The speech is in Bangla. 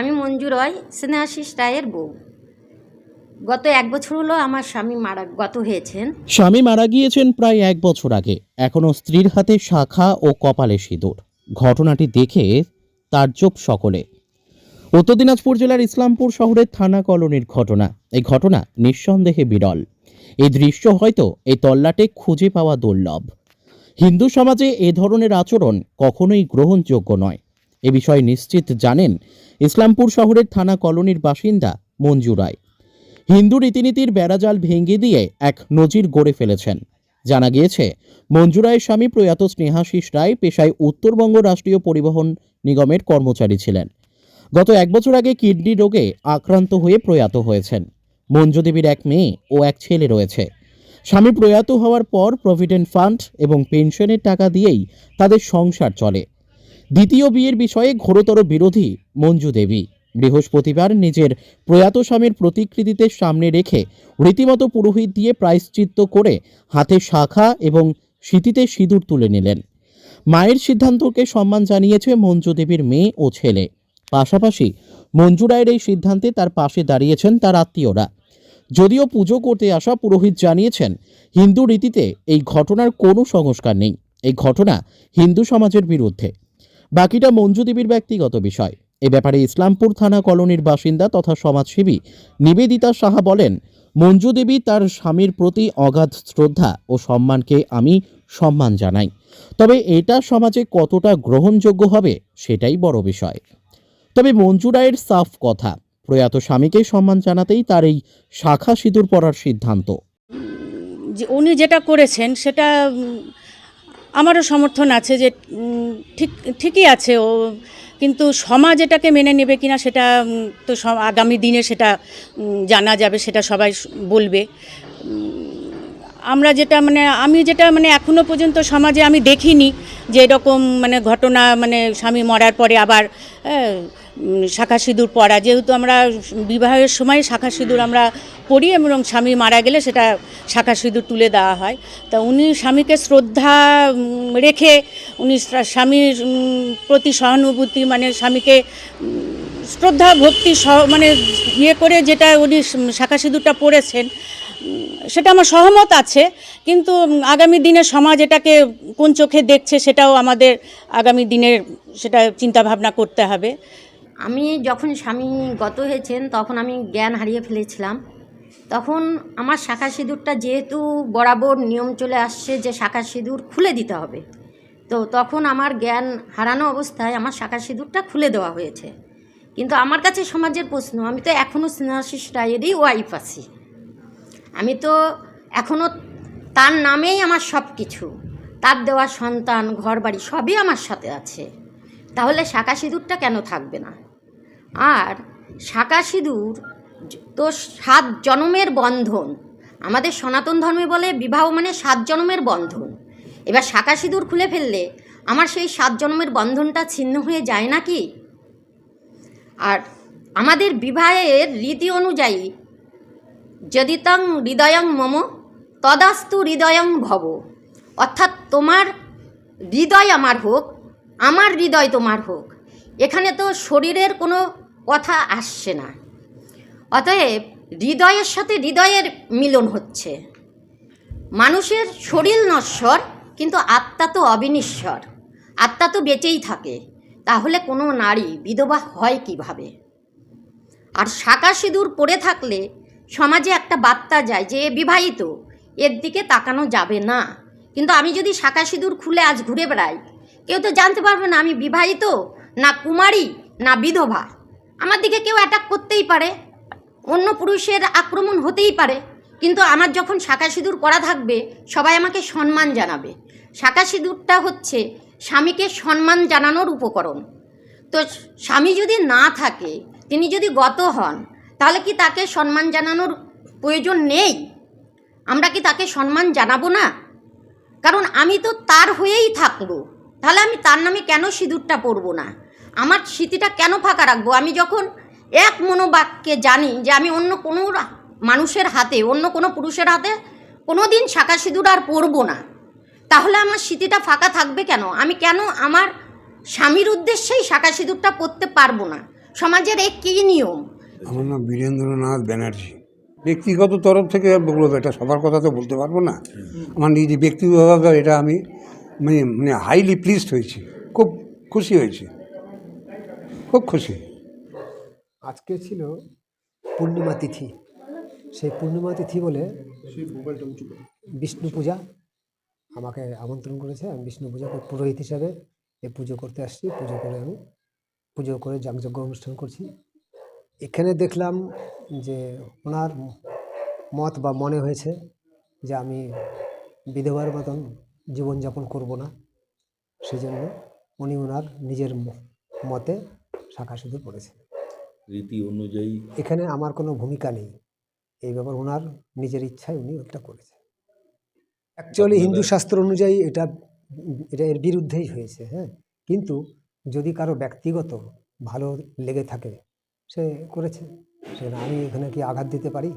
আমি মঞ্জু রয় স্নেহাশিস রায়ের বউ। গত এক বছর হলো আমার স্বামী মারা, গত হয়েছেন। স্বামী মারা গিয়েছেন প্রায় এক বছর আগে। এখনও স্ত্রীর হাতে শাখা ও কপালে সিঁদুর। ঘটনাটি দেখে তার তাজ্জব সকলে। উত্তর দিনাজপুর জেলার ইসলামপুর শহরের থানা কলোনির ঘটনা। এই ঘটনা নিঃসন্দেহে বিরল। এই দৃশ্য হয়তো এই তল্লাটে খুঁজে পাওয়া দুর্লভ। হিন্দু সমাজে এ ধরনের আচরণ কখনোই গ্রহণযোগ্য নয়। এ বিষয়ে নিশ্চিত জানেন ইসলামপুর শহরের থানা কলোনির বাসিন্দা মঞ্জু রায়। হিন্দু রীতিনীতির বেড়াজাল ভেঙে দিয়ে এক নজির গড়ে ফেলেছেন। জানা গিয়েছে, মঞ্জু রায়ের স্বামী প্রয়াত স্নেহাশিস রায় পেশায় উত্তরবঙ্গ রাষ্ট্রীয় পরিবহন নিগমের কর্মচারী ছিলেন। গত এক বছর আগে কিডনি রোগে আক্রান্ত হয়ে প্রয়াত হয়েছেন। মঞ্জু দেবীর এক মেয়ে ও এক ছেলে রয়েছে। স্বামী প্রয়াত হওয়ার পর প্রভিডেন্ট ফান্ড এবং পেনশনের টাকা দিয়েই তাদের সংসার চলে। দ্বিতীয় বিয়ের বিষয়ে ঘোরতর বিরোধী মঞ্জু দেবী। বৃহস্পতিবার নিজের প্রয়াত স্বামীর প্রতিকৃতিতে সামনে রেখে রীতিমতো পুরোহিত দিয়ে প্রায়শ্চিত্ত করে হাতে শাখা এবং স্মৃতিতে সিঁদুর তুলে নিলেন। মায়ের সিদ্ধান্তকে সম্মান জানিয়েছে মঞ্জু দেবীর মেয়ে ও ছেলে। পাশাপাশি মঞ্জু রায়ের এই সিদ্ধান্তে তার পাশে দাঁড়িয়েছেন তার আত্মীয়রা। যদিও পুজো করতে আসা পুরোহিত জানিয়েছেন, হিন্দু রীতিতে এই ঘটনার কোনো সংস্কার নেই। এই ঘটনা হিন্দু সমাজের বিরুদ্ধে। বাকিটা মঞ্জু দেবীর ব্যক্তিগত বিষয়। এ ব্যাপারে ইসলামপুর থানা কলোনির বাসিন্দা তথা সমাজসেবী নিবেদিতা সাহা বলেন, মঞ্জু দেবী তার স্বামীর প্রতি অগাধ শ্রদ্ধা ও সম্মানকে আমি সম্মান জানাই। তবে এটা সমাজে কতটা গ্রহণযোগ্য হবে সেটাই বড় বিষয়। তবে মঞ্জু রায়ের সাফ কথা, প্রয়াত স্বামীকে সম্মান জানাতেই তার এই শাখা সিঁদুর পড়ার সিদ্ধান্ত। উনি যেটা করেছেন সেটা আমারও সমর্থন আছে যে ঠিক, ঠিকই আছে ও, কিন্তু সমাজ এটাকে মেনে নেবে কিনা সেটা তো আগামী দিনে সেটা জানা যাবে, সেটা সবাই বলবে। আমরা যেটা মানে আমি যেটা মানে এখনও পর্যন্ত সমাজে আমি দেখিনি যে এরকম মানে ঘটনা মানে স্বামী মরার পরে আবার শাখা সিঁদুর পরা। যেহেতু আমরা বিবাহের সময় শাখা সিঁদুর আমরা পড়ি এবং স্বামী মারা গেলে সেটা শাখা সিঁদুর তুলে দেওয়া হয়। তা উনি স্বামীকে শ্রদ্ধা রেখে উনি স্বামীর প্রতি সহানুভূতি মানে স্বামীকে শ্রদ্ধা, ভক্তি সহ মানে ইয়ে করে যেটা উনি শাখা সিঁদুরটা পড়েছেন সেটা আমার সহমত আছে। কিন্তু আগামী দিনে সমাজ এটাকে কোন চোখে দেখছে সেটাও আমাদের আগামী দিনের সেটা চিন্তা ভাবনা করতে হবে। আমি যখন স্বামী গত হয়েছেন, তখন আমি জ্ঞান হারিয়ে ফেলেছিলাম। তখন আমার শাখা সিঁদুরটা যেহেতু বরাবর নিয়ম চলে আসছে যে শাখা সিঁদুর খুলে দিতে হবে, তো তখন আমার জ্ঞান হারানো অবস্থায় আমার শাখা সিঁদুরটা খুলে দেওয়া হয়েছে। কিন্তু আমার কাছে সমাজের প্রশ্ন, আমি তো এখনও স্নেহাশিস রায়েরই ওয়াইফ আছি। আমি তো এখনও তার নামেই আমার সব কিছু তার দেওয়া সন্তান ঘর বাড়ি সবই আমার সাথে আছে। তাহলে শাখা সিঁদুরটা কেন থাকবে না? আর শাঁখা সিঁদুর তো সাত জনমের বন্ধন। আমাদের সনাতন ধর্মে বলে বিবাহ মানে সাত জনমের বন্ধন। এবার শাখা সিঁদুর খুলে ফেললে আমার সেই সাত জন্মের বন্ধনটা ছিন্ন হয়ে যায় না কি আর আমাদের বিবাহের রীতি অনুযায়ী যদি তং হৃদয়ং মম, তদাস্তু হৃদয়ং ভব। অর্থাৎ তোমার হৃদয় আমার হোক আমার হৃদয় তোমার হোক। এখানে তো শরীরের কোনো কথা আসছে না। অতএব হৃদয়ের সাথে হৃদয়ের মিলন হচ্ছে। মানুষের শরীর নশ্বর, কিন্তু আত্মা তো অবিনিশ্বর। আত্মা তো বেঁচেই থাকে। তাহলে কোনো নারী বিধবা হয় কীভাবে? আর শাঁকা সিঁদুর পরে থাকলে সমাজে একটা বার্তা যায় যে, বিবাহিত এর দিকে তাকানো যাবে না। কিন্তু আমি যদি শাঁকা সিঁদুর খুলে আজ ঘুরে বেড়াই কেউ তো জানতে পারবে না আমি বিবাহিত, না কুমারী, না বিধবা। আমার দিকে কেউ অ্যাটাক করতেই পারে, অন্য পুরুষের আক্রমণ হতেই পারে, কিন্তু আমার যখন শাঁকা সিঁদুর করা থাকবে, সবাই আমাকে সম্মান জানাবে। শাঁকা সিঁদুরটা হচ্ছে স্বামীকে সম্মান জানানোর উপকরণ। তো স্বামী যদি না থাকে, তিনি যদি গত হন, তাহলে কি তাকে সম্মান জানানোর প্রয়োজন নেই? আমরা কি তাকে সম্মান জানাব না? কারণ আমি তো তার হয়েই থাকব। তাহলে আমি তার নামে কেন সিঁদুরটা পরবো না? আমার স্মৃতিটা কেন ফাঁকা রাখব? আমি যখন এক মনোবাক্যে জানি যে আমি অন্য কোনো মানুষের হাতে, অন্য কোনো পুরুষের হাতে কোনো দিন শাঁকা সিঁদুর আর পরবো না। তাহলে আমার স্মৃতিটা ফাঁকা থাকবে কেন? আমি কেন আমার স্বামীর উদ্দেশ্যেই শাঁকা সিঁদুরটা পরতে পারব না? সমাজের এ কী নিয়ম? আমার নাম বীরেন্দ্রনাথ ব্যানার্জি। ব্যক্তিগত তরফ থেকে বলব, এটা সবার কথা তো বলতে পারব না। আমার নিজে ব্যক্তিগত এটা আমি মানে মানে হাইলি প্লিজড হয়েছি। খুব খুশি হয়েছি। খুব খুশি। আজকে ছিল পূর্ণিমা তিথি। সেই পূর্ণিমা তিথি বলে বিষ্ণু পূজা আমাকে আমন্ত্রণ করেছে। আমি বিষ্ণু পূজা পুরোহিত হিসাবে এই পুজো করতে আসছি। পুজো করে আমি, পুজো করে যাগযজ্ঞ অনুষ্ঠান করছি। এখানে দেখলাম যে ওনার মত বা মনে হয়েছে যে আমি বিধবার মতন জীবনযাপন করব না। সেই জন্য উনি ওনার নিজের মতে শাখা শুধু পড়েছে রীতি অনুযায়ী এখানে আমার কোনো ভূমিকা নেই। এই ব্যাপার ওনার নিজের ইচ্ছায় উনি ওটা করেছেন। অ্যাকচুয়ালি হিন্দু শাস্ত্র অনুযায়ী এটা এটা এর বিরুদ্ধেই হয়েছে হ্যাঁ। কিন্তু যদি কারও ব্যক্তিগত ভালো লেগে থাকে সে করেছে। সে আমি এখানে কি আঘাত দিতে পারি?